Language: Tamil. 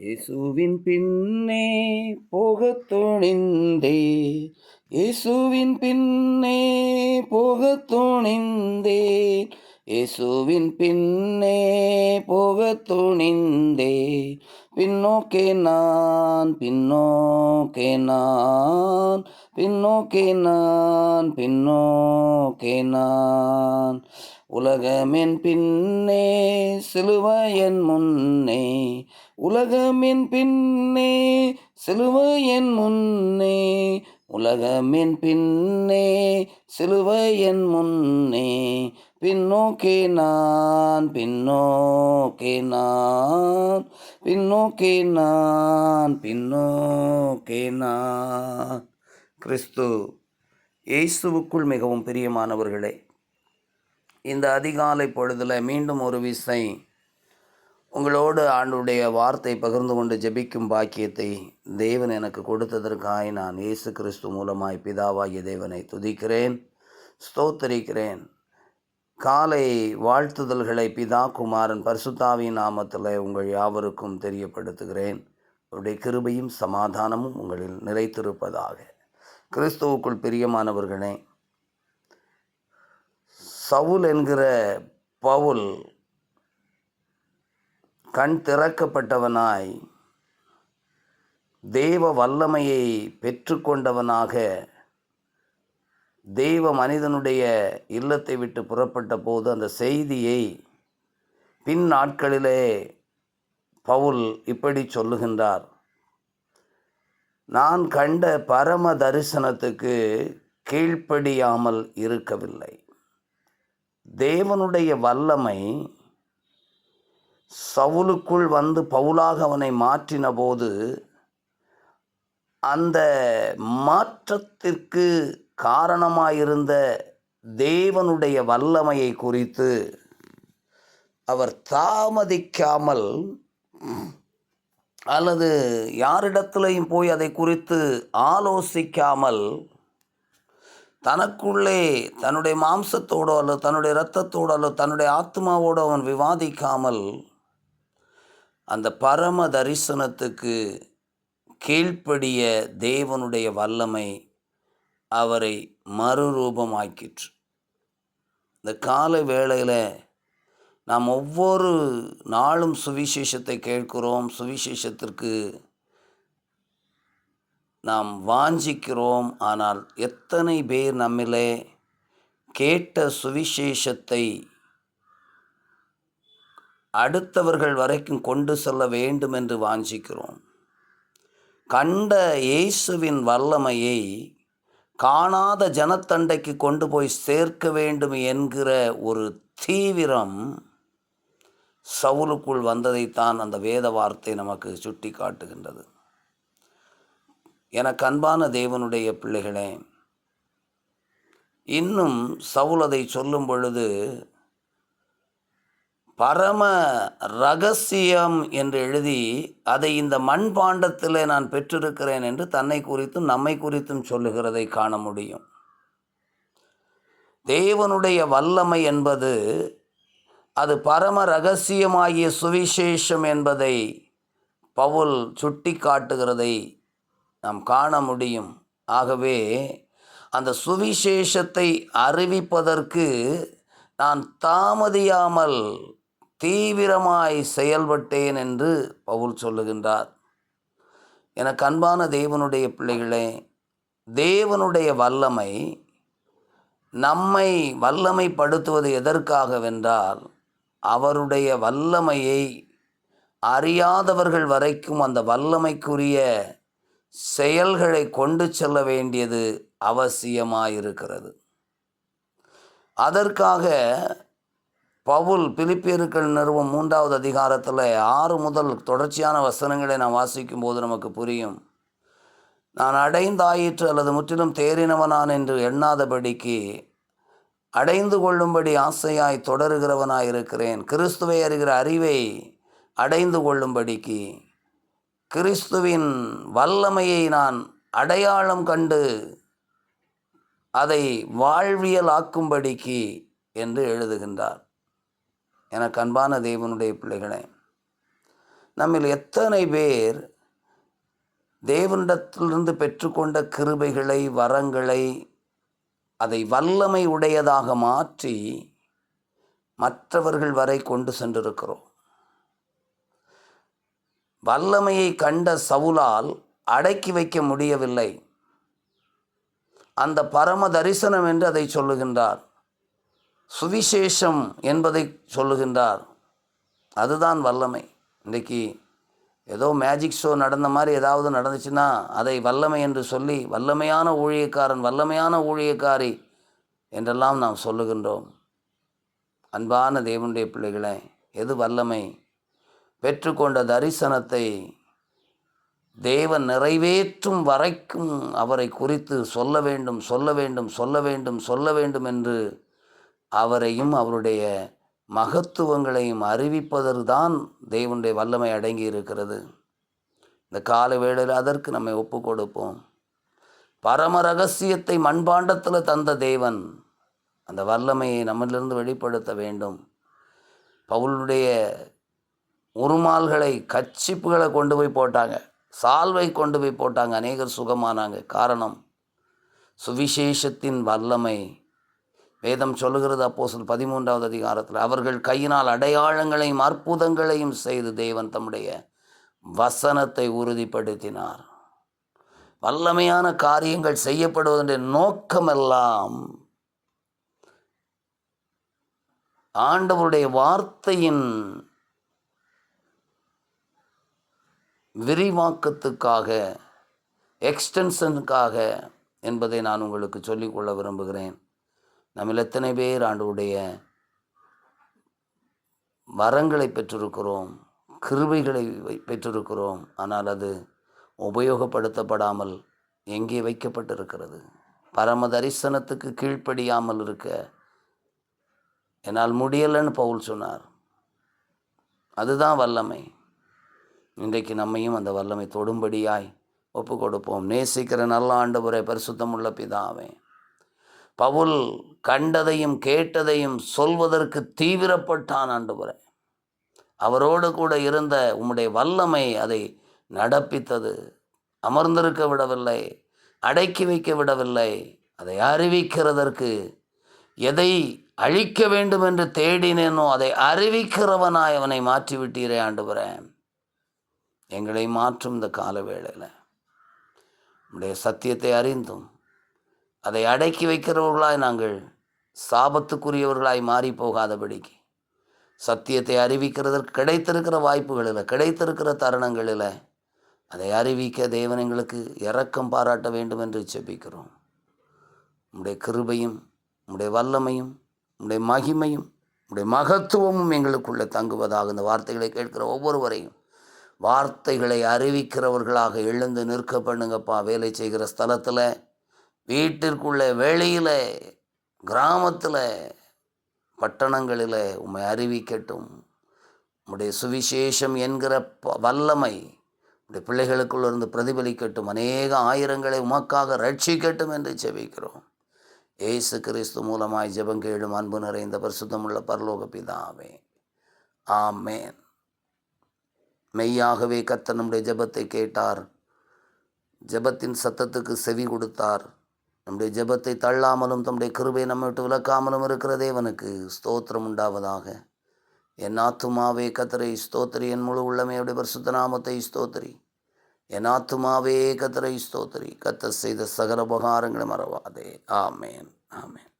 இயேசுவின் பின்னே போகத் துணிந்தே இயேசுவின் பின்னே போகத் துணிந்தே இயேசுவின் பின்னே போகத் துணிந்தே. பின்னோக்கே நான் பின்னோக்கே நான் பின்னோக்கே நான் பின்னோக்கே நான். உலகமென் பின்னே சிலுவையன் முன்னே உலகமின் பின்னே சிலுவையின் முன்னே. உலகமின் பின்னே சிலுவையின் முன்னே. பின்னோக்கே நான் பின்னோக்கே நான். பின்னோக்கே நான் பின்னோக்கே நான். கிறிஸ்து இயேசுவுக்குள் மிகவும் பிரியமானவர்களே இந்த அதிகாலை பொழுதில் மீண்டும் ஒரு விசை உங்களோடு ஆண்டுடைய வார்த்தை பகிர்ந்து கொண்டு ஜெபிக்கும் பாக்கியத்தை தேவன் எனக்கு கொடுத்ததற்காய் நான் இயேசு கிறிஸ்து மூலமாய் பிதாவாகிய தேவனை துதிக்கிறேன் ஸ்தோத்தரிக்கிறேன். காலை வாழ்த்துதல்களை பிதா குமாரன் பரிசுத்தாவின் நாமத்தில் உங்கள் யாவருக்கும் தெரியப்படுத்துகிறேன். அவருடைய கிருபையும் சமாதானமும் உங்களில் நிலைத்திருப்பதாக கிறிஸ்துவுக்குள் பிரியமானவர்களே சவுல் என்கிற பவுல் கண் திறக்கப்பட்டவனாய் தேவ வல்லமையை பெற்றுக்கொண்டவனாக தெய்வ மனிதனுடைய இல்லத்தை விட்டு புறப்பட்ட போது அந்த செய்தியை பின் நாட்களிலே பவுல் இப்படி சொல்லுகின்றார். நான் கண்ட பரம தரிசனத்துக்கு கீழ்ப்படியாமல் இருக்கவில்லை. தேவனுடைய வல்லமை சவுலுக்குள் வந்து பவுலாக அவனை மாற்றின போது அந்த மாற்றத்திற்கு காரணமாயிருந்த தேவனுடைய வல்லமையை குறித்து அவர் தாமதிக்காமல் அல்லது யாரிடத்திலையும் போய் அதை குறித்து ஆலோசிக்காமல் தனக்குள்ளே தன்னுடைய மாம்சத்தோடோ அல்லது தன்னுடைய இரத்தத்தோடோ அல்லது தன்னுடைய ஆத்மாவோடோ அவன் விவாதிக்காமல் அந்த பரம தரிசனத்துக்கு கீழ்ப்படிய தேவனுடைய வல்லமை அவரை மறுரூபமாக்கிற்று. இந்த கால வேளையில் நாம் ஒவ்வொரு நாளும் சுவிசேஷத்தை கேட்கிறோம் சுவிசேஷத்திற்கு நாம் வாஞ்சிக்கிறோம் ஆனால் எத்தனை பேர் நம்மிலே கேட்ட சுவிசேஷத்தை அடுத்தவர்கள் வரைக்கும் கொண்டு செல்ல வேண்டும் என்று வாஞ்சிக்கிறோம். கண்ட இயேசுவின் வல்லமையை காணாத ஜனத்தண்டைக்கு கொண்டு போய் சேர்க்க வேண்டும் என்கிற ஒரு தீவிரம் சவுலுக்குள் வந்ததைத்தான் அந்த வேத வார்த்தை நமக்கு சுட்டி காட்டுகின்றது. எனக்கு அன்பான தேவனுடைய பிள்ளைகளே இன்னும் சவுல் அதை சொல்லும் பொழுது பரம ரகசியம் என்று எழுதி அதை இந்த மண்பாண்டத்தில் நான் பெற்றிருக்கிறேன் என்று தன்னை குறித்தும் நம்மை குறித்தும் சொல்லுகிறதை காண முடியும். தேவனுடைய வல்லமை என்பது அது பரம ரகசியமாகிய சுவிசேஷம் என்பதை பவுல் சுட்டி காட்டுகிறதை நாம் காண முடியும். ஆகவே அந்த சுவிசேஷத்தை அறிவிப்பதற்கு நான் தாமதியாமல் தீவிரமாய் செயல்பட்டேன் என்று பவுல் சொல்லுகின்றார். எனக்கு அன்பான தேவனுடைய பிள்ளைகளே தேவனுடைய வல்லமை நம்மை வல்லமைப்படுத்துவது எதற்காகவென்றால் அவருடைய வல்லமையை அறியாதவர்கள் வரைக்கும் அந்த வல்லமைக்குரிய செயல்களை கொண்டு செல்ல வேண்டியது அவசியமாயிருக்கிறது. அதற்காக பவுல் பிலிப்பியர்கள் நிறுவம் மூன்றாவது அதிகாரத்தில் ஆறு முதல் தொடர்ச்சியான வசனங்களை நாம் வாசிக்கும் போது நமக்கு புரியும். நான் அடைந்தாயிற்று அல்லது முற்றிலும் தேறினவனான் என்று எண்ணாதபடிக்கு அடைந்து கொள்ளும்படி ஆசையாய் தொடருகிறவனாய் இருக்கிறேன். கிறிஸ்துவை அறிகிற அறிவை அடைந்து கொள்ளும்படிக்கு கிறிஸ்துவின் வல்லமையை நான் அடையாளம் கண்டு அதை வாழ்வியலாக்கும்படிக்கு என்று எழுதுகின்றார். எனக்கு அன்பான தேவனுடைய பிள்ளைகளே நம்மில் எத்தனை பேர் தேவனிடத்திலிருந்து பெற்றுக்கொண்ட கிருபைகளை வரங்களை அதை வல்லமை உடையதாக மாற்றி மற்றவர்கள் வரை கொண்டு சென்றிருக்கிறோம். வல்லமையை கண்ட சவுலால் அடக்கி வைக்க முடியவில்லை. அந்த பரம தரிசனம் என்று அதை சொல்லுகின்றார். சுவிசேஷம் என்பதை சொல்லுகின்றார். அதுதான் வல்லமை. இன்றைக்கி ஏதோ மேஜிக் ஷோ நடந்த மாதிரி ஏதாவது நடந்துச்சுன்னா அதை வல்லமை என்று சொல்லி வல்லமையான ஊழியக்காரன் வல்லமையான ஊழியக்காரி என்றெல்லாம் நாம் சொல்லுகின்றோம். அன்பான தேவனுடைய பிள்ளைகளை எது வல்லமை? பெற்றுக்கொண்ட தரிசனத்தை தேவன் நிறைவேற்றும் வரைக்கும் அவரை குறித்து சொல்ல வேண்டும் சொல்ல வேண்டும் சொல்ல வேண்டும் சொல்ல வேண்டும் என்று அவரையும் அவருடைய மகத்துவங்களையும் அறிவிப்பதற்தான் தேவனுடைய வல்லமை அடங்கி இருக்கிறது இந்த கால வேளையில் அதற்கு நம்மை ஒப்பு கொடுப்போம். பரம ரகசியத்தை மண்பாண்டத்தில் தந்த தேவன் அந்த வல்லமையை நம்மிலிருந்து வெளிப்படுத்த வேண்டும். பவுலுடைய உருமால்களை கச்சிப்புகளை கொண்டு போய் போட்டாங்க. சால்வை கொண்டு போய் போட்டாங்க. அநேகர் சுகமானாங்க. காரணம் சுவிசேஷத்தின் வல்லமை வேதம் சொல்லுகிறது அப்போசல் பதிமூன்றாவது அதிகாரத்தில் அவர்கள் கையினால் அடையாளங்களையும் அற்புதங்களையும் செய்து தேவன் தம்முடைய வசனத்தை உறுதிப்படுத்தினார். வல்லமையான காரியங்கள் செய்யப்படுவதனுடைய நோக்கமெல்லாம் ஆண்டவருடைய வார்த்தையின் விரிவாக்கத்துக்காக எக்ஸ்டென்ஷனுக்காக என்பதை நான் உங்களுக்கு சொல்லிக்கொள்ள விரும்புகிறேன். நம்மில் எத்தனை பேர் ஆண்டவுடைய வரங்களை பெற்றிருக்கிறோம் கிருபைகளை பெற்றிருக்கிறோம் ஆனால் அது உபயோகப்படுத்தப்படாமல் எங்கே வைக்கப்பட்டிருக்கிறது? பரம தரிசனத்துக்கு கீழ்ப்படியாமல் இருக்க என்னால் முடியலைன்னு பவுல் சொன்னார். அதுதான் வல்லமை. இன்றைக்கு நம்மையும் அந்த வல்லமை தொடும்படியாய் ஒப்பு கொடுப்போம் நேசிக்கிற நல்ல ஆண்டவரை பரிசுத்தமுள்ள பிதாவே. பவுல் கண்டதையும் கேட்டதையும் சொல்வதற்கு தீவிரப்பட்டான் ஆண்டவரே. அவரோடு கூட இருந்த உம்முடைய வல்லமை அதை நடப்பித்தது. அமர்ந்திருக்க விடவில்லை அடக்கி வைக்க விடவில்லை அதை அறிவிக்கிறதற்கு எதை அழிக்க வேண்டும் என்று தேடினேனோ அதை அறிவிக்கிறவனாய் அவனை மாற்றிவிட்டீரே ஆண்டுகிறேன் எங்களை மாற்றும் இந்த கால வேளையில் உடைய சத்தியத்தை அறிந்தும் அதை அடக்கி வைக்கிறவர்களாய் நாங்கள் சாபத்துக்குரியவர்களாய் மாறி போகாதபடிக்கு சத்தியத்தை அறிவிக்கிறதற்கு கிடைத்திருக்கிற வாய்ப்புகளில் கிடைத்திருக்கிற தருணங்களில் அதை அறிவிக்க தேவன் எங்களுக்கு இரக்கம் பாராட்ட வேண்டும் என்று செபிக்கிறோம் உம்முடைய கிருபையும் உடைய வல்லமையும் உடைய மகிமையும் உடைய மகத்துவமும் எங்களுக்குள்ளே தங்குவதாக இந்த வார்த்தைகளை கேட்கிற ஒவ்வொருவரையும் வார்த்தைகளை அறிவிக்கிறவர்களாக எழுந்து நிற்க பண்ணுங்கப்பா. வேலை செய்கிற ஸ்தலத்தில் வீட்டிற்குள்ளே வெளியில் கிராமத்தில் பட்டணங்களில் உம்மை அறிவிக்கட்டும். உடைய சுவிசேஷம் என்கிற வல்லமை உடைய பிள்ளைகளுக்குள்ளிருந்து பிரதிபலிக்கட்டும். அநேக ஆயிரங்களை உமக்காக ரட்சிக்கட்டும் என்று செவிக்கிறோம் ஏசு கிறிஸ்து மூலமாய் ஜெபங்கேடும் அன்பு நிறைந்த பரிசுத்தமுள்ள பரலோக பிதாவே. ஆமேன். மெய்யாகவே கத்த நம்முடைய ஜெபத்தை கேட்டார். ஜெபத்தின் சத்தத்துக்கு செவி கொடுத்தார். நம்முடைய ஜெபத்தை தள்ளாமலும் தம்முடைய கிருபை நம்ம விட்டு விளக்காமலும் இருக்கிற தேவனுக்கு ஸ்தோத்திரம் உண்டாவதாக. என் ஆத்துமாவே கத்தரை ஸ்தோத்திரி. என் முழு உள்ளமே அப்படி பரிசுத்த நாமத்தை ஸ்தோத்திரி. என் ஆத்துமாவே கத்தரை ஸ்தோத்திரி. கத்த செய்த சகல உபகாரங்களை மறவாதே. ஆமேன். ஆமேன்.